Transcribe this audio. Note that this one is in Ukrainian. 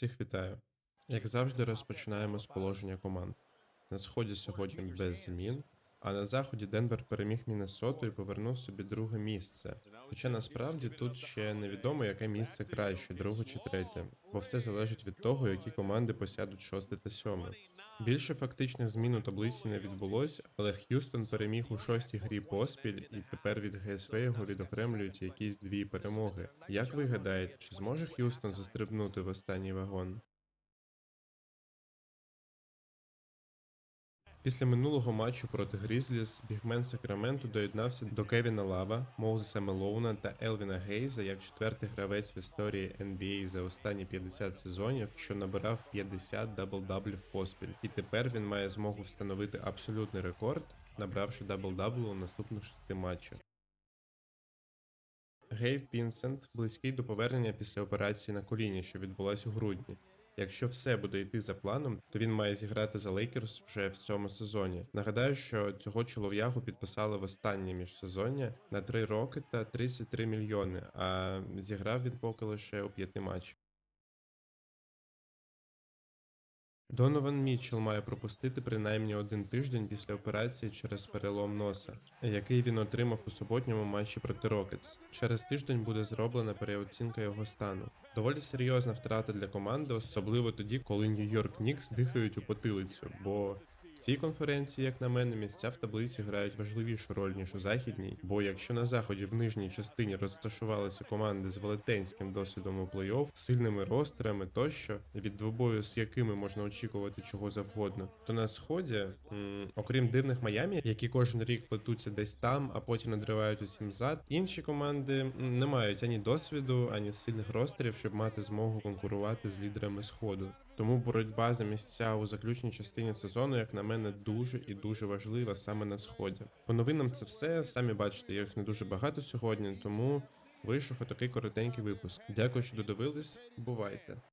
Всіх вітаю. Як завжди, розпочинаємо з положення команд. На сході сьогодні без змін, а на заході Денвер переміг Міннесоту і повернув собі друге місце. Хоча насправді тут ще невідомо, яке місце краще, друге чи третє, бо все залежить від того, які команди посядуть шосте та сьоме. Більше фактичних змін у таблиці не відбулось, але Х'юстон переміг у шостій грі поспіль, і тепер від ГСВ його відокремлюють якісь дві перемоги. Як ви гадаєте, чи зможе Х'юстон застрибнути в останній вагон? Після минулого матчу проти Грізліс бігмен Сакраменту доєднався до Кевіна Лава, Моузеса Мелоуна та Елвіна Гейза як четвертий гравець в історії NBA за останні 50 сезонів, що набирав 50 дабл-даблів поспіль. І тепер він має змогу встановити абсолютний рекорд, набравши дабл-дабл у наступних шести матчах. Гейб Вінсент близький до повернення після операції на коліні, що відбулась у грудні. Якщо все буде йти за планом, то він має зіграти за Лейкерс вже в цьому сезоні. Нагадаю, що цього чолов'ягу підписали в останнє міжсезоння на 3 роки та 33 мільйони, а зіграв він поки лише у п'яти матчах. Донован Мітчелл має пропустити принаймні один тиждень після операції через перелом носа, який він отримав у суботньому матчі проти Рокетс. Через тиждень буде зроблена переоцінка його стану. Доволі серйозна втрата для команди, особливо тоді, коли Нью-Йорк Нікс дихають у потилицю, бо в цій конференції, як на мене, місця в таблиці грають важливішу роль, ніж у західній. Бо якщо на заході в нижній частині розташувалися команди з велетенським досвідом у плей-офф, сильними ростерами тощо, від двобою з якими можна очікувати чого завгодно, то на сході, м, окрім дивних Майамі, які кожен рік плетуться десь там, а потім надривають усім зад, інші команди не мають ані досвіду, ані сильних ростерів, щоб мати змогу конкурувати з лідерами сходу. Тому боротьба за місця у заключній частині сезону, як на мене, дуже і дуже важлива саме на сході. По новинам це все. Самі бачите, їх не дуже багато сьогодні, тому вийшов отакий коротенький випуск. Дякую, що додивились. Бувайте!